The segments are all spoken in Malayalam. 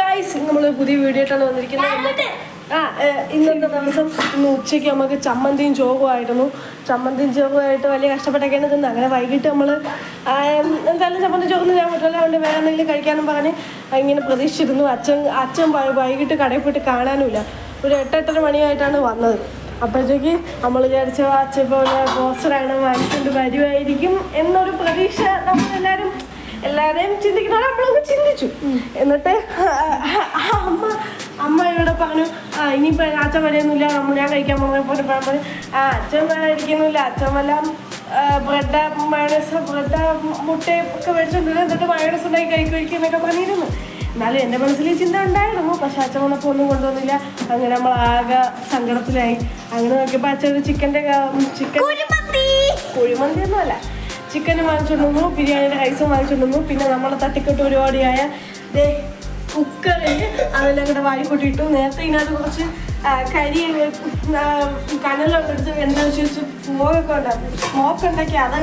ഗായ്സ് നമ്മൾ പുതിയ വീഡിയോ ആയിട്ടാണ് വന്നിരിക്കുന്നത്. ആ ഇന്നത്തെ ദിവസം ഇന്ന് ഉച്ചയ്ക്ക് നമുക്ക് ചമ്മന്തിയും ചോറുമായിരുന്നു ചമ്മന്തിയും ചോറുമായിട്ട് വലിയ കഷ്ടപ്പെട്ടൊക്കെയാണ് തിന്നത് അങ്ങനെ വൈകിട്ട് നമ്മൾ എന്തായാലും ചമ്മന്തി ചോറിന് ഞാൻ പറ്റില്ല അതുകൊണ്ട് വേറെ എന്തെങ്കിലും കഴിക്കാനും പറഞ്ഞ് ഇങ്ങനെ പ്രതീക്ഷിച്ചിരുന്നു. അച്ഛൻ അച്ഛൻ വൈകിട്ട് കടയിൽ പോയിട്ട് കാണാനുമില്ല. ഒരു എട്ടെട്ടര മണിയായിട്ടാണ് വന്നത്. അപ്പോഴത്തേക്ക് നമ്മൾ വിചാരിച്ച അച്ഛൻ പോലെ പോസ്റ്ററാണ് വാങ്ങിക്കൊണ്ട് വരുമായിരിക്കും എന്നൊരു പ്രതീക്ഷ നമ്മളെല്ലാവരും എല്ലാവരെയും ചിന്തിക്കുന്ന നമ്മളൊക്കെ ചിന്തിച്ചു. എന്നിട്ട് അമ്മ അമ്മ ഇവിടെ പറഞ്ഞു ആ ഇനിയിപ്പോൾ അച്ഛൻ വരെയൊന്നുമില്ല നമ്മൾ ഞാൻ കഴിക്കാൻ പോകുമ്പോൾ പറഞ്ഞു ആ അച്ഛൻ കഴിക്കുന്നില്ല അച്ഛൻ വല്ല ബ്രെഡ് മയണസ് ബ്രെഡ് മുട്ട ഒക്കെ മേടിച്ചോണ്ടിരുന്നു എന്നിട്ട് മയണസ് ഉണ്ടാക്കി എന്നൊക്കെ പറഞ്ഞിരുന്നു. എന്നാലും എന്റെ മനസ്സിൽ ഈ ചിന്ത ഉണ്ടായിരുന്നു. പക്ഷെ അച്ഛൻ വന്നപ്പോൾ ഒന്നും കൊണ്ടുവന്നില്ല. അങ്ങനെ നമ്മൾ ആകെ സങ്കടത്തിലായി. അങ്ങനെ നോക്കിയപ്പോൾ അച്ഛൻ ഒരു ചിക്കന്റെ ചിക്കൻ കുഴിമന്തി. ഒന്നുമല്ല ചിക്കനും വാങ്ങിച്ചുകൊണ്ടുവന്നു ബിരിയാണിയുടെ ഐസും വാങ്ങിച്ചുകൊണ്ടുവന്നു പിന്നെ നമ്മളെ തട്ടിക്കെട്ട് പരിപാടിയായ കുക്കറിൽ അതെല്ലാം കൂടെ വാരിക്കൊട്ടിട്ടു നേരത്തെ ഇതിനകത്ത് കുറച്ച് കരി കനലൊക്കെ എടുത്ത് എന്താണെന്ന് വെച്ച് സ്മോക്കൊക്കെ ഉണ്ടാക്കും. സ്മോക്ക് ഉണ്ടാക്കി. അത്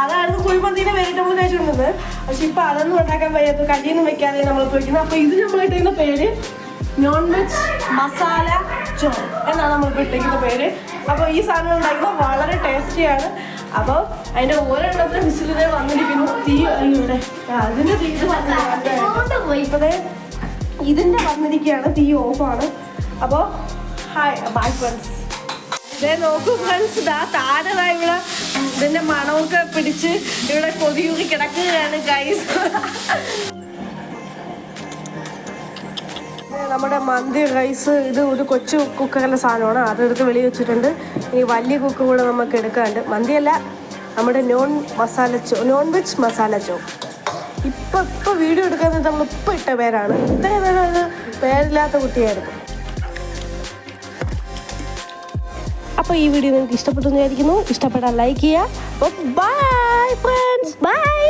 അതായിരുന്നു കുഴിമന്തിനെ വേറിട്ട് നമ്മൾ കഴിച്ചുകൊണ്ടിരുന്നത് പക്ഷെ ഇപ്പൊ അതൊന്നും ഉണ്ടാക്കാൻ വയ്യാത്ത കരിയൊന്നും വെക്കാതെ നമ്മൾ ഉപയോഗിക്കുന്നത്. അപ്പൊ ഇത് നമ്മൾ ഇട്ടിരുന്ന പേര് നോൺ വെജ് മസാല ചോറ് എന്നാണ് നമ്മൾ ഇട്ടിരിക്കുന്ന പേര്. അപ്പോൾ ഈ സാധനം ഉണ്ടാക്കുന്നത് വളരെ ടേസ്റ്റിയാണ് അപ്പോൾ അതിന്റെ ഓരോണ്ണത്തിന് വിസിലിനെ വന്നിരിക്കുന്നു. തീ ഇവിടെ. അതിന്റെ തീ ഇത് വന്നിരിക്കുകയാണ്. ഇതിന്റെ തീ ഓഫാണ് അപ്പോൾ ഹായ് ബൈ ഫ്രണ്ട്സ് ഇതേ നോക്കൂ ഫ്രണ്ട്സ് ഇതാ ദാ ഇവിടെ ഇതിന്റെ മണമൊക്കെ പിടിച്ച് ഇവിടെ കൊതിയൂറി കിടക്കുകയാണ് ഗൈസ് നമ്മുടെ മന്തി റൈസ് ഇത് ഒരു കൊച്ചു കുക്കറിലെ സാധനമാണ്. അതെടുത്ത് വെളി വെച്ചിട്ടുണ്ട്. ഇനി വലിയ കുക്ക് കൂടെ നമുക്ക് എടുക്കാണ്ട്. മന്തിയല്ല നമ്മുടെ നോൺ മസാല ചോ നോൺ വെജ് മസാല ചോ ഇപ്പം ഇപ്പം വീഡിയോ എടുക്കാൻ നമ്മൾ ഇപ്പം ഇട്ട പേരാണ്. ഇത്രയും നേരം പേരില്ലാത്ത കുട്ടിയായിരുന്നു. അപ്പോൾ ഈ വീഡിയോ നിങ്ങൾക്ക് ഇഷ്ടപ്പെട്ടു വിചാരിക്കുന്നു. ഇഷ്ടപ്പെട്ടാൽ ലൈക്ക് ചെയ്യുക. Bye friends bye